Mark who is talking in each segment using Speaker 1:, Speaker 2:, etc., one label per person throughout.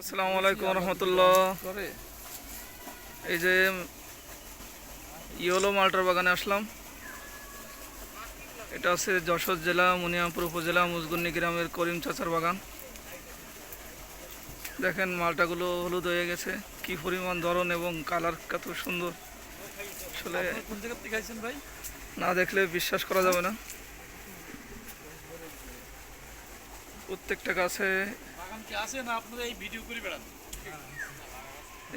Speaker 1: আসসালামু আলাইকুম রহমতুল্লাহ। এই যে ইয়োলো মাল্টার বাগানে আসলাম। এটা হচ্ছে যশোর জেলা মুনিয়ামপুর উপজেলা মুজগুন্নি গ্রামের করিম চাচার বাগান। দেখেন মালটাগুলো হলুদ হয়ে গেছে। কি পরিমাণ ধরন এবং কালার কত সুন্দর। আসলে না দেখলে বিশ্বাস করা যাবে না। প্রত্যেকটা গাছে
Speaker 2: বাগান কি আছে না আপনারা এই ভিডিও করে বেড়ান?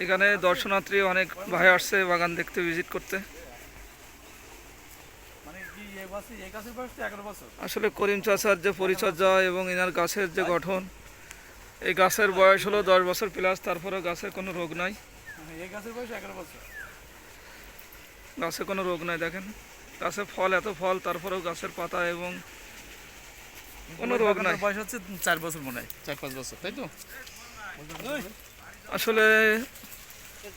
Speaker 1: এখানে দর্শনার্থী অনেক ভাই আসছে বাগান দেখতে ভিজিট করতে।
Speaker 2: মানে কি এই বছর এই গাছের বয়স তো এগারো বছর?
Speaker 1: আসলে করিম চাচার যে পরিচর্যা এবং এনার গাছের যে গঠন এই গাছের বয়স হলো দশ বছর প্লাস তারপরে গাছের কোনো রোগ নাই।
Speaker 2: এই গাছের বয়স এগারো বছর।
Speaker 1: গাছে কোনো রোগ নাই দেখেন। গাছে ফল এত ফল তারপরেও গাছের পাতা এবং কোনো রোগ নাই।
Speaker 2: বয়স হচ্ছে চার বছর মনে হয়। চার পাঁচ বছর তাই তো?
Speaker 1: আসলে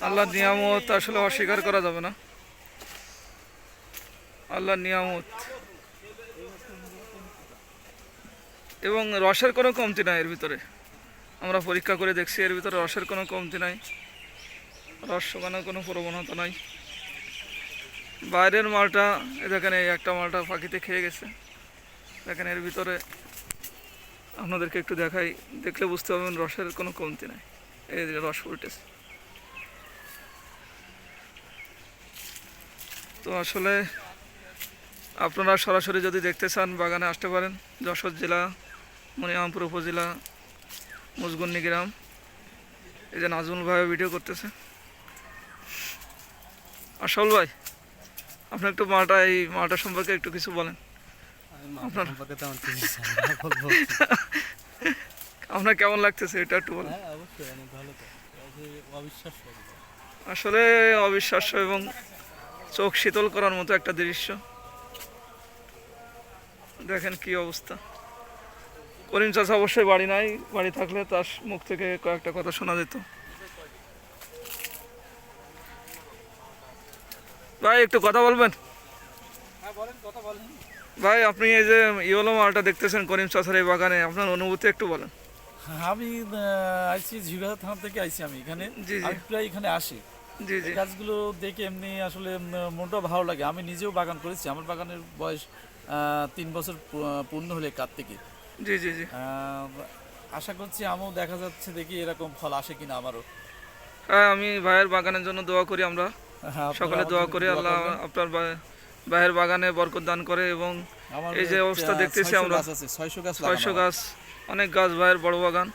Speaker 1: আল্লাহর নিয়ামত আসলে অস্বীকার করা যাবে না। আল্লাহর নিয়ামত। এবং রসের কোনো কমতি নাই এর ভিতরে। আমরা পরীক্ষা করে দেখছি এর ভিতরে রসের কোনো কমতি নাই। রস শুকানোর কোনো প্রবণতা নাই। বাইরের মালটা এ দেখেন এই একটা মালটা পাখিতে খেয়ে গেছে। দেখেন এর ভিতরে আপনাদেরকে একটু দেখাই, দেখলে বুঝতে পারবেন রসের কোনো কমতি নাই। এই যে রস ফুটেছে তো আসলে আপনারা সরাসরি যদি দেখতে চান, বাগানে আসতে পারেন। যশোর জেলা, মনিরামপুর উপজেলা মুজগুন্নি গ্রাম। এই যে নাজমুল ভাই ভিডিও করতেছে। আসল ভাই, আপনি একটু মালটা এই মালটা সম্পর্কে একটু কিছু বলেন। আপনার কেমন লাগতেছে এটা একটু বলেন।
Speaker 3: হ্যাঁ
Speaker 1: আসলে অবিশ্বাস্য এবং চোখ শীতল করার মতো একটা দৃশ্য। দেখেন কি অবস্থা। করিম চাষা অবশ্যই বাড়ি নাই বাড়ি থাকলে তার মুখ থেকে কয়েকটা কথা শোনা যেত। ভাই একটু কথা বলবেন?
Speaker 2: হ্যাঁ বলেন কথা বলেন।
Speaker 1: ভাই আপনি এই যে ইওলো মালটা দেখতেছেন করিম চাষার এই বাগানে আপনার অনুভূতি একটু বলেন।
Speaker 2: আমি আহ, আইছি ঝিগাছা থানা থেকে আইছি আমি এখানে। আমি প্রায় এখানে আসি।
Speaker 1: জি জি।
Speaker 2: গাছগুলো দেখে এমনি আসলে মনটা ভালো লাগে। আমি নিজেও বাগান করেছি। আমার বাগানের বয়স তিন বছর পূর্ণ হলে কার্তিকে।
Speaker 1: জি জি জি।
Speaker 2: আশা করছি আমও দেখা যাচ্ছে দেখি এরকম ফল আসে কিনা আমারও।
Speaker 1: হ্যাঁ আমি ভাইয়ের বাগানের জন্য দোয়া করি আমরা।
Speaker 2: হ্যাঁ,
Speaker 1: সকালে দোয়া করি আল্লাহ। আপনার বা- ভাইয়ের বাগানে বরকত দান করে এবং এই যে অবস্থা দেখতেছি আমরা,
Speaker 2: গাছ আছে 600 গাছ
Speaker 1: ছয়শো গাছ অনেক গাছ ভাইয়ের বড় বাগান।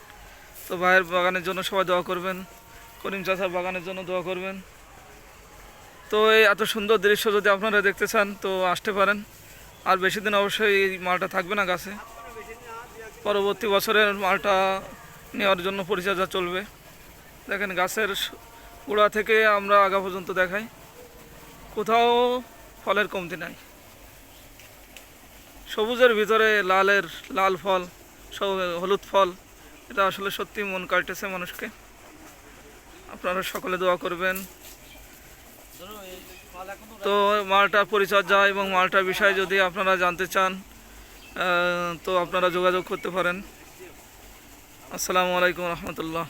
Speaker 1: তো ভাইয়ের বাগানের জন্য সবাই দোয়া করবেন। করিম চাচার বাগানের জন্য দোয়া করবেন। তো এই এত সুন্দর দৃশ্য যদি আপনারা দেখতে চান তো আসতে পারেন। আর বেশি দিন অবশ্যই এই মালটা থাকবে না গাছে। পরবর্তী বছরের মালটা নেওয়ার জন্য পরিচর্যা চলবে। দেখেন গাছের গোড়া থেকে আমরা আগা পর্যন্ত দেখাই। কোথাও ফলের কমতি নাই। সবুজের ভিতরে লালের লাল ফল হলুদ ফল, এটা আসলে সত্যি মন কাটতেছে মানুষকে। আপনারা সকলে দোয়া করবেন। তো মালটার পরিচর্যা এবং মালটার বিষয়ে যদি আপনারা জানতে চান তো আপনারা যোগাযোগ করতে পারেন। আসসালামু আলাইকুম রহমতুল্লাহ।